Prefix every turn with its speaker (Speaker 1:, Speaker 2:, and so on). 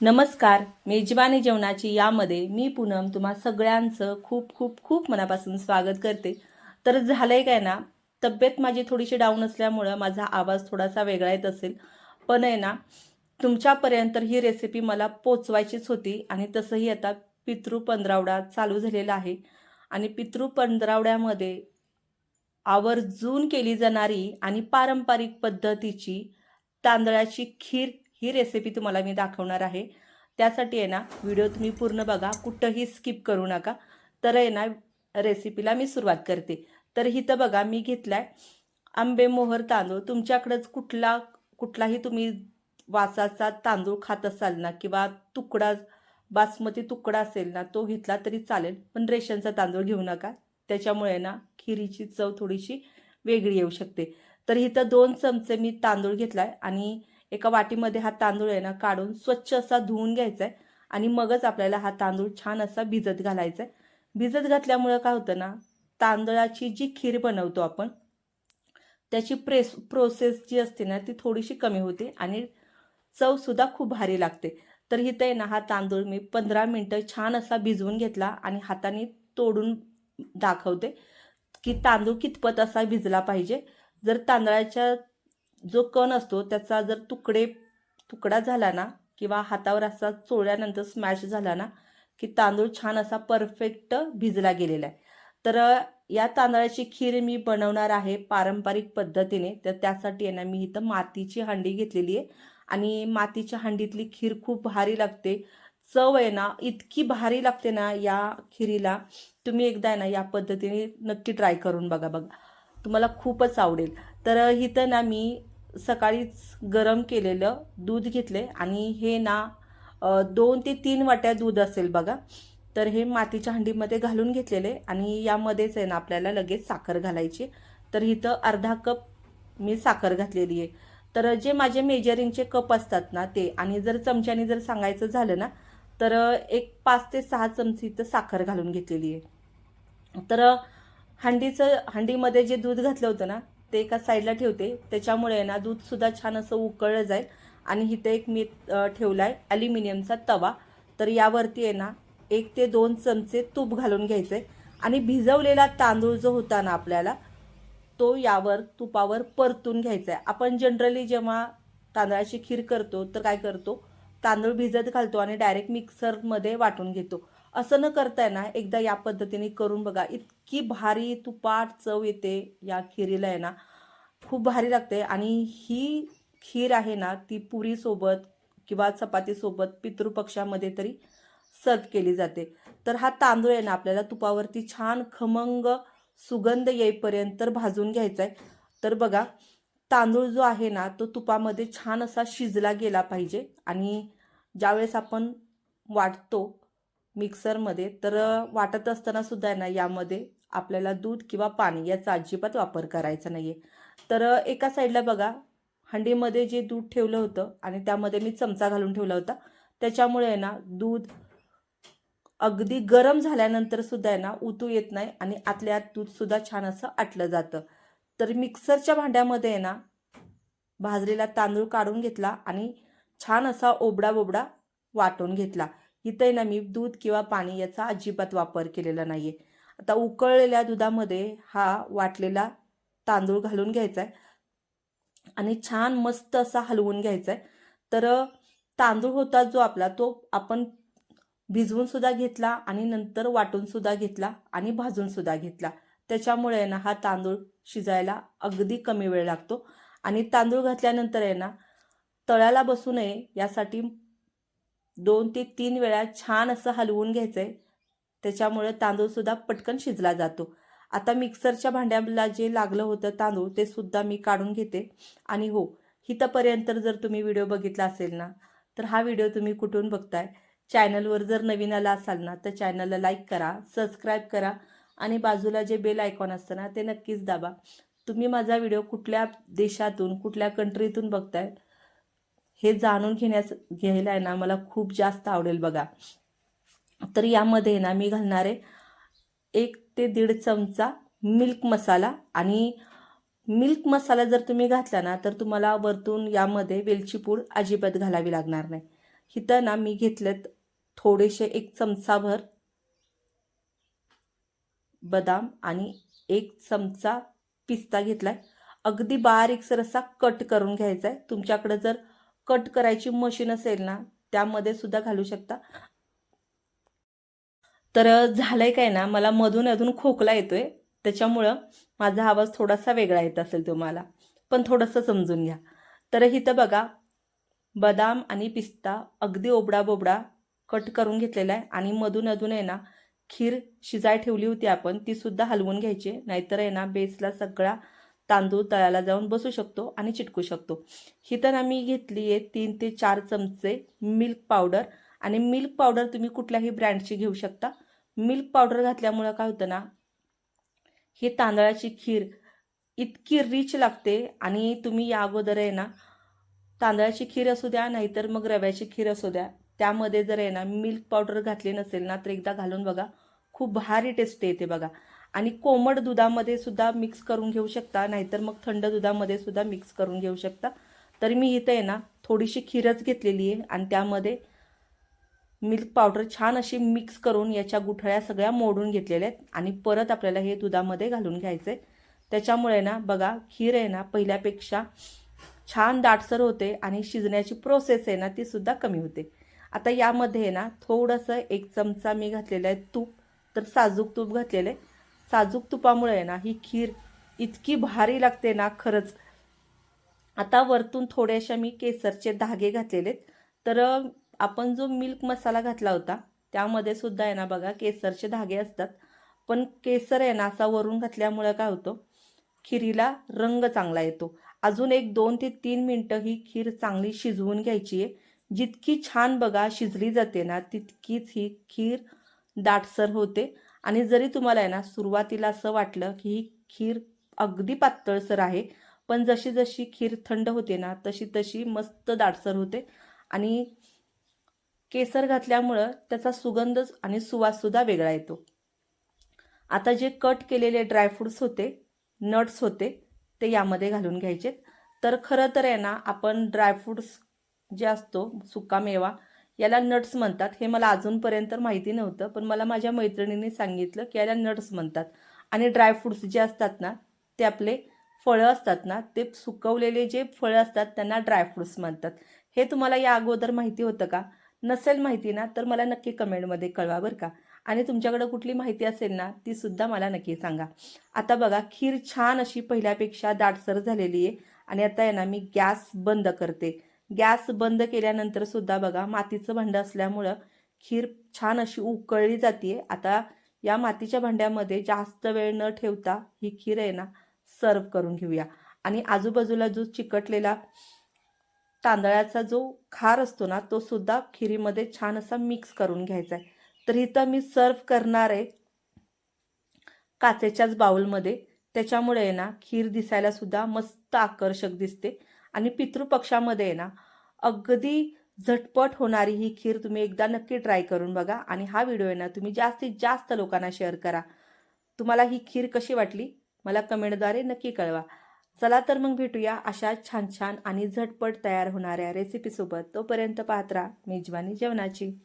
Speaker 1: नमस्कार मेजवानी जेवणाची यामध्ये मी पूनम तुम्हा सगळ्यांचं खूप खूप खूप मनापासून स्वागत करते. तर झालंय काय ना तब्येत माझी थोडीशी डाऊन असल्यामुळं माझा आवाज थोडासा वेगळा येत असेल. पण आहे ना तुमच्यापर्यंत ही रेसिपी मला पोचवायचीच होती आणि तसंही आता पितृ पंधरावडा चालू झालेला आहे. आणि पितृ पंधरावड्यामध्ये आवर्जून केली जाणारी आणि पारंपरिक पद्धतीची तांदळाची खीर ही रेसिपी तुम्हाला मी दाखवणार आहे. त्यासाठी आहे ना व्हिडिओ तुम्ही पूर्ण बघा कुठंही स्किप करू नका. तर आहे ना रेसिपीला मी सुरुवात करते. तर इथं बघा मी घेतला आहे आंबेमोहर तांदूळ. तुमच्याकडंच कुठला कुठलाही तुम्ही वासाचा तांदूळ खात असाल ना किंवा तुकडा बासमती तुकडा असेल ना तो घेतला तरी चालेल. पण रेशनचा तांदूळ घेऊ नका. त्याच्यामुळे ना खिरीची चव थोडीशी वेगळी येऊ शकते. तर इथं दोन चमचे मी तांदूळ घेतला आहे आणि एका वाटीमध्ये हा तांदूळ आहे ना काढून स्वच्छ असा धुवून घ्यायचा आहे आणि मगच आपल्याला हा तांदूळ छान असा भिजत घालायचा आहे भिजत घातल्यामुळं काय होतं ना तांदळाची जी खीर बनवतो आपण त्याची प्रेस प्रोसेस जी असते ना ती थोडीशी कमी होते आणि चवसुद्धा खूप भारी लागते. तर इथं आहे ना हा तांदूळ मी पंधरा मिनटं छान असा भिजवून घेतला आणि हाताने तोडून दाखवते की तांदूळ कितपत असा भिजला पाहिजे. जर तांदळाच्या जो कण असतो त्याचा जर तुकडे तुकडा झाला ना किंवा हातावर असा चोळल्यानंतर स्मॅश झाला ना की तांदूळ छान असा परफेक्ट भिजला गेलेला आहे. तर या तांदळाची खीर मी बनवणार आहे पारंपरिक पद्धतीने. तर त्यासाठी आहे ना मी इथं मातीची हंडी घेतलेली आहे. आणि मातीच्या हंडीतली खीर खूप भारी लागते. चव आहे ना इतकी भारी लागते ना या खिरीला. तुम्ही एकदा आहे ना या पद्धतीने नक्की ट्राय करून बघा बघा. तुम्हाला खूपच आवडेल. तर इथं ना मी सकाळीच गरम केलेलं दूध घेतले आणि हे ना दोन ते तीन वाट्या दूध असेल बघा तर हे मातीच्या हंडीमध्ये घालून घेतलेले आणि यामध्येच आहे ना आपल्याला लगेच साखर घालायची तर इथं अर्धा कप मी साखर घातलेली आहे. तर जे माझे मेजरिंगचे कप असतात ना ते आणि जर चमच्याने जर सांगायचं झालं ना तर एक पाच ते सहा चमचे इथं साखर घालून घेतलेली आहे. तर हंडीचं हंडीमध्ये जे दूध घातलं होतं ना ते एका साईडला ठेवते. त्याच्यामुळे आहे ना दूधसुद्धा छान असं उकळलं जाईल. आणि इथे एक मी ठेवला आहे ॲल्युमिनियमचा तवा. तर यावरती आहे ना एक ते दोन चमचे तूप घालून घ्यायचं आहे आणि भिजवलेला तांदूळ जो होता ना आपल्याला तो यावर तुपावर परतून घ्यायचा आहे आपण जनरली जेव्हा तांदळाची खीर करतो तर काय करतो? तांदूळ भिजत घालतो आणि डायरेक्ट मिक्सरमध्ये वाटून घेतो. असं न करताय ना एकदा या पद्धतीने करून बघा. इतकी भारी तुपाट चव येते या खिरीला आहे ना. खूप भारी लागते आणि ही खीर आहे ना ती पुरीसोबत किंवा चपातीसोबत पितृपक्षामध्ये तरी सर्व केली जाते. तर हा तांदूळ आहे ना आपल्याला तुपावरती छान खमंग सुगंध येईपर्यंत भाजून घ्यायचा आहे तर बघा तांदूळ जो आहे ना तो तुपामध्ये छान असा शिजला गेला पाहिजे आणि ज्यावेळेस आपण वाटतो मिक्सरमध्ये तर वाटत असताना सुद्धा आहे ना यामध्ये आपल्याला दूध किंवा पाणी याचा अजिबात वापर करायचा नाही आहे तर एका साईडला बघा हंडीमध्ये जे दूध ठेवलं होतं आणि त्यामध्ये मी चमचा घालून ठेवला होता त्याच्यामुळे आहे ना दूध अगदी गरम झाल्यानंतर सुद्धा आहे ना उतू येत नाही आणि आतल्या आत दूधसुद्धा छान असं आटलं जातं. तर मिक्सरच्या भांड्यामध्ये आहे ना भाजलेला तांदूळ काढून घेतला आणि छान असा ओबडा बोबडा वाटून घेतला. इथे ना मी दूध किंवा पाणी याचा अजिबात वापर केलेला नाही आहे आता उकळलेल्या दुधामध्ये हा वाटलेला तांदूळ घालून घ्यायचा आहे आणि छान मस्त असा हलवून घ्यायचा आहे तर तांदूळ होता जो आपला तो आपण भिजवून सुद्धा घेतला आणि नंतर वाटून सुद्धा घेतला आणि भाजून सुद्धा घेतला. त्याच्यामुळे आहे ना हा तांदूळ शिजायला अगदी कमी वेळ लागतो. आणि तांदूळ घातल्यानंतर आहे ना तळ्याला बसू नये यासाठी दोन ते तीन वेळा छान असं हलवून घ्यायचं आहे त्याच्यामुळे तांदूळसुद्धा पटकन शिजला जातो. आता मिक्सरच्या भांड्याला जे लागलं होतं तांदूळ ते सुद्धा मी काढून घेते. आणि हो हिथपर्यंत जर तुम्ही व्हिडिओ बघितला असेल ना तर हा व्हिडिओ तुम्ही कुठून बघताय? चॅनलवर जर नवीन आला असाल ना तर चॅनलला लाईक करा सबस्क्राईब करा आणि बाजूला जे बेल आयकॉन असतं ना ते नक्कीच दाबा. तुम्ही माझा व्हिडिओ कुठल्या देशातून कुठल्या कंट्रीतून बघताय हे जाणून घेण्यास घ्यायला आहे ना मला खूप जास्त आवडेल बघा. तर यामध्ये ना मी घालणार आहे एक ते दीड चमचा मिल्क मसाला आणि मिल्क मसाला जर तुम्ही घातला ना तर तुम्हाला वरतून यामध्ये वेलची पूड अजिबात घालावी लागणार नाही. इथं ना मी घेतलेत थोडेसे एक चमचाभर बदाम आणि एक चमचा पिस्ता घेतलाय. अगदी बारीकसर असा कट करून घ्यायचा आहे तुमच्याकडे जर कट करायची मशीन असेल ना त्यामध्ये सुद्धा घालू शकता. तर झालंय काय ना मला मधून अधून खोकला येतोय. त्याच्यामुळं माझा आवाज थोडासा वेगळा येत असेल तुम्हाला. पण थोडंसं समजून घ्या. तर इथं बघा बदाम आणि पिस्ता अगदी ओबडा बोबडा कट करून घेतलेला आहे. आणि मधून अधून आहे ना खीर शिजाय ठेवली होती आपण ती सुद्धा हलवून घ्यायची नाहीतर आहे ना बेसला सगळा तांदूळ तळाला जाऊन बसू शकतो आणि चिटकू शकतो. ही तर आम्ही घेतली आहे तीन ते चार चमचे मिल्क पावडर आणि मिल्क पावडर तुम्ही कुठल्याही ब्रँडची घेऊ शकता. मिल्क पावडर घातल्यामुळं काय होतं ना ही तांदळाची खीर इतकी रिच लागते. आणि तुम्ही या अगोदर आहे ना तांदळाची खीर असू द्या नाहीतर मग रव्याची खीर असू द्या त्यामध्ये जर आहे ना मिल्क पावडर घातली नसेल ना तर एकदा घालून बघा. खूप भारी टेस्ट येते बघा. आणि कोमट दुधामध्ये सुद्धा मिक्स करून घेऊ शकता नाहीतर मग थंड दुधामध्ये सुद्धा मिक्स करून घेऊ शकता. तर मी इथं आहे ना थोडीशी खीरच घेतलेली आहे आणि त्यामध्ये मिल्क पावडर छान अशी मिक्स करून याच्या गुठळ्या सगळ्या मोडून घेतलेल्या आहेत. आणि परत आपल्याला हे दुधामध्ये घालून घ्यायचं आहे त्याच्यामुळे ना बघा खीर आहे ना पहिल्यापेक्षा छान दाटसर होते आणि शिजण्याची प्रोसेस आहे ना ती सुद्धा कमी होते. आता यामध्ये आहे ना थोडंसं एक चमचा मी घातलेलं आहे तूप तर साजूक तूप घातलेलं आहे. साजूक तुपामुळे आहे ना ही खीर इतकी भारी लागते ना खरंच. आता वरतून थोड्याशा मी केसरचे धागे घातलेले आहेत. तर आपण जो मिल्क मसाला घातला होता त्यामध्ये सुद्धा आहे ना बघा केसरचे धागे असतात. पण केसर आहे ना असा वरून घातल्यामुळं काय होतं? खिरीला रंग चांगला येतो. अजून एक दोन ते तीन मिनटं ही खीर चांगली शिजवून घ्यायची आहे. जितकी छान बघा शिजली जाते ना तितकीच ही खीर दाटसर होते. आणि जरी तुम्हाला आहे ना सुरुवातीला असं वाटलं की ही खीर अगदी पातळसर आहे पण जशी जशी खीर थंड होते ना तशी तशी मस्त दाटसर होते. आणि केसर घातल्यामुळं त्याचा सुगंध आणि सुवाससुद्धा वेगळा येतो. आता जे कट केलेले ड्रायफ्रूट्स होते नट्स होते ते यामध्ये घालून घ्यायचे तर खरं तर आहे ना आपण ड्रायफ्रूट्स जे असतो सुका मेवा याला नट्स म्हणतात. हे मला अजूनपर्यंत माहिती नव्हतं पण मला माझ्या मैत्रिणींनी सांगितलं की याला नट्स म्हणतात. आणि ड्रायफ्रूट्स जे असतात ना ते आपले फळं असतात ना ते सुकवलेले जे फळं असतात त्यांना ड्रायफ्रूट्स म्हणतात. हे तुम्हाला या अगोदर माहिती होतं का? नसेल माहिती ना तर मला नक्की कमेंटमध्ये कळवा बरं का? आणि तुमच्याकडं कुठली माहिती असेल ना ती सुद्धा मला नक्की सांगा. आता बघा खीर छान अशी पहिल्यापेक्षा दाटसर झालेली आहे. आणि आता आहे ना मी गॅस बंद करते. गॅस बंद केल्यानंतर सुद्धा बघा मातीचं भांडं असल्यामुळं खीर छान अशी उकळली जाते आता या मातीच्या भांड्यामध्ये जास्त वेळ न ठेवता ही खीर आहे ना सर्व करून घेऊया. आणि आजूबाजूला जो चिकटलेला तांदळाचा जो खार असतो ना तो सुद्धा खिरीमध्ये छान असा मिक्स करून घ्यायचा आहे तर इथं मी सर्व करणार आहे काचेच्याच बाउलमध्ये. त्याच्यामुळे आहे ना खीर दिसायला सुद्धा मस्त आकर्षक दिसते. आणि पितृपक्षामध्ये आहे ना अगदी झटपट होणारी ही खीर तुम्ही एकदा नक्की ट्राय करून बघा. आणि हा व्हिडिओ आहे ना तुम्ही जास्तीत जास्त लोकांना शेअर करा. तुम्हाला ही खीर कशी वाटली मला कमेंटद्वारे नक्की कळवा. चला तर मग भेटूया अशा छान छान आणि झटपट तयार होणाऱ्या रेसिपीसोबत तोपर्यंत पाहत राहा मेजवानी जेवणाची.